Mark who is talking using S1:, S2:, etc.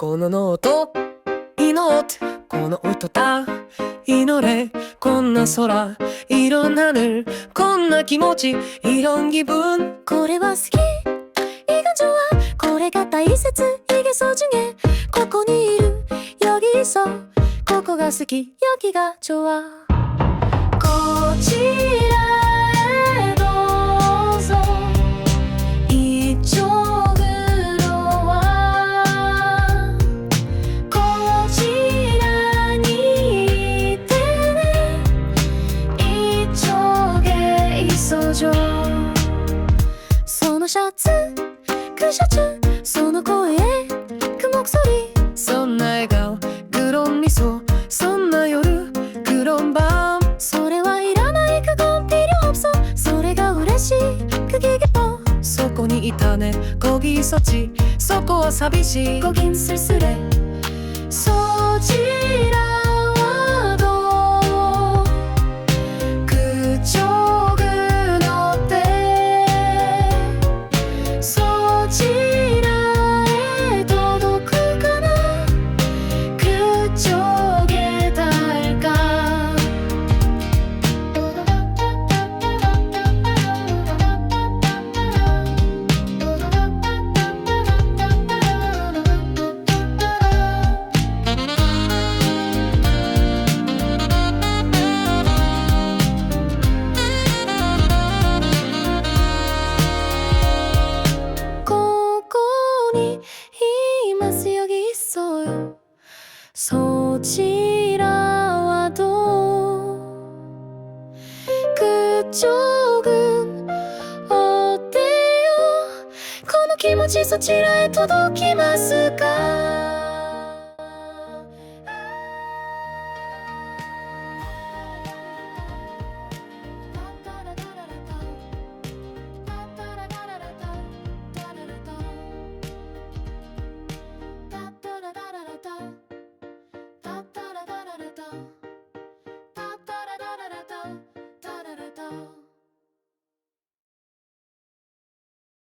S1: このノート。祈ってこの音だ。祈れ。こんな空。いろんなるこんな気持ち。いろん気分。
S2: これは好き。いい感情は。これが大切。いげそうじげ。ここにいる。よぎそう。ここが好き。よきが좋아こ情そのシャツクシャツその声雲くそり
S1: そんな笑顔グロンミソそんな夜グロンバン
S2: それはいらないかコンピリオプソ。それが嬉しいクギゲポ
S1: そこにいたねコギソチそこは寂しい。
S2: コギンスレスレそちら気持ちそちらへ届きますか？